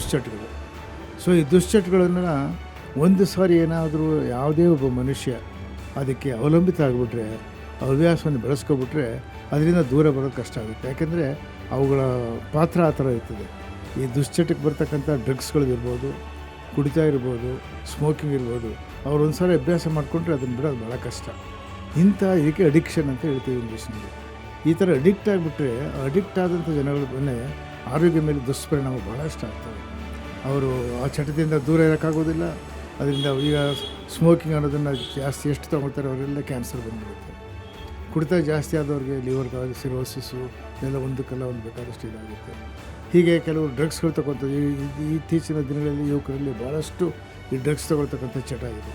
ದುಶ್ಚಟಗಳು. So ಈ ದುಶ್ಚಟಗಳನ್ನು ಒಂದು ಸಾರಿ ಏನಾದರೂ ಯಾವುದೇ ಒಬ್ಬ ಮನುಷ್ಯ ಅದಕ್ಕೆ ಅವಲಂಬಿತ ಆಗಿಬಿಟ್ರೆ, ಹವ್ಯಾಸವನ್ನು ಬೆಳೆಸ್ಕೊಬಿಟ್ರೆ ಅದರಿಂದ ದೂರ ಬರೋದು ಕಷ್ಟ ಆಗುತ್ತೆ. ಯಾಕೆಂದರೆ ಅವುಗಳ ಪಾತ್ರ ಆ ಥರ ಇರ್ತದೆ. ಈ ದುಶ್ಚಟಕ್ಕೆ ಬರ್ತಕ್ಕಂಥ ಡ್ರಗ್ಸ್ಗಳಿರ್ಬೋದು, ಕುಡಿತಾ ಇರ್ಬೋದು, ಸ್ಮೋಕಿಂಗ್ ಇರ್ಬೋದು, ಅವ್ರು ಒಂದು ಸಾರಿ ಅಭ್ಯಾಸ ಮಾಡಿಕೊಂಡ್ರೆ ಅದನ್ನು ಬಿಡೋದು ಭಾಳ ಕಷ್ಟ. ಇಂಥ ಇದಕ್ಕೆ ಅಡಿಕ್ಷನ್ ಅಂತ ಹೇಳ್ತೀವಿ ಇಂಗ್ಲೀಷ್ನಲ್ಲಿ. ಈ ಥರ ಅಡಿಕ್ಟ್ ಆಗಿಬಿಟ್ರೆ, ಅಡಿಕ್ಟ್ ಆದಂಥ ಜನಗಳ ಮೇಲೆ ಆರೋಗ್ಯ ಮೇಲೆ ದುಷ್ಪರಿಣಾಮ ಭಾಳಷ್ಟು ಆಗ್ತವೆ. ಅವರು ಆ ಚಟದಿಂದ ದೂರ ಇರೋಕ್ಕಾಗೋದಿಲ್ಲ. ಅದರಿಂದ ಈಗ ಸ್ಮೋಕಿಂಗ್ ಅನ್ನೋದನ್ನು ಜಾಸ್ತಿ ಎಷ್ಟು ತೊಗೊಳ್ತಾರೆ ಅವರೆಲ್ಲ ಕ್ಯಾನ್ಸರ್ ಬಂದ್ಬಿಡುತ್ತೆ. ಕುಡಿತ ಜಾಸ್ತಿ ಆದವ್ರಿಗೆ ಲಿವರ್ ಸಿರೋಸಿಸು ಎಲ್ಲ ಒಂದಕ್ಕೆಲ್ಲ ಒಂದು ಬೇಕಾದಷ್ಟು ಇದಾಗುತ್ತೆ. ಹೀಗೆ ಕೆಲವು ಡ್ರಗ್ಸ್ಗಳು ತಗೊಳ್ತದೆ. ಇತ್ತೀಚಿನ ದಿನಗಳಲ್ಲಿ ಯುವಕರಲ್ಲಿ ಭಾಳಷ್ಟು ಈ ಡ್ರಗ್ಸ್ ತಗೊಳ್ತಕ್ಕಂಥ ಚಟ ಇದೆ.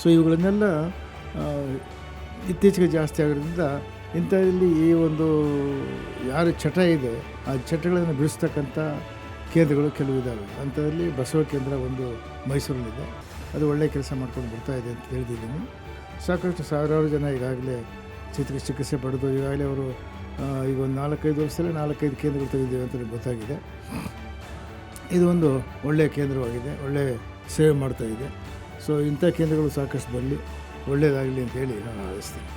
ಸೊ ಇವುಗಳನ್ನೆಲ್ಲ ಇತ್ತೀಚೆಗೆ ಜಾಸ್ತಿ ಆಗೋದ್ರಿಂದ ಇಂಥದ್ರಲ್ಲಿ ಈ ಒಂದು ಯಾರು ಚಟ ಇದೆ, ಆ ಚಟಗಳನ್ನು ಬಿಡಿಸ್ತಕ್ಕಂಥ ಕೇಂದ್ರಗಳು ಕೆಲವು ಇದ್ದಾವೆ. ಅಂಥದ್ರಲ್ಲಿ ಬಸವ ಕೇಂದ್ರ ಒಂದು ಮೈಸೂರಲ್ಲಿದೆ. ಅದು ಒಳ್ಳೆಯ ಕೆಲಸ ಮಾಡ್ಕೊಂಡು ಬರ್ತಾ ಇದೆ ಅಂತ ತಿಳಿದಿದ್ದೀನಿ ಸಾಕಷ್ಟು ಸಾವಿರಾರು ಜನ ಈಗಾಗಲೇ ಚಿತ್ರ, ಚಿಕಿತ್ಸೆ ಪಡೆದು ಈಗಾಗಲೇ ಅವರು ಈಗ ಒಂದು ನಾಲ್ಕೈದು ವರ್ಷದಲ್ಲಿ ನಾಲ್ಕೈದು ಕೇಂದ್ರಗಳು ತೆಗೆದಿವೆ ಅಂತ ಗೊತ್ತಾಗಿದೆ. ಇದು ಒಂದು ಒಳ್ಳೆಯ ಕೇಂದ್ರವಾಗಿದೆ ಒಳ್ಳೆಯ ಸೇವೆ ಮಾಡ್ತಾ ಇದೆ. ಸೊ ಇಂಥ ಕೇಂದ್ರಗಳು ಸಾಕಷ್ಟು ಬರಲಿ, ಒಳ್ಳೆಯದಾಗಲಿ ಅಂತ ಹೇಳಿ ನಾನು ಹಾರೈಸ್ತೀನಿ.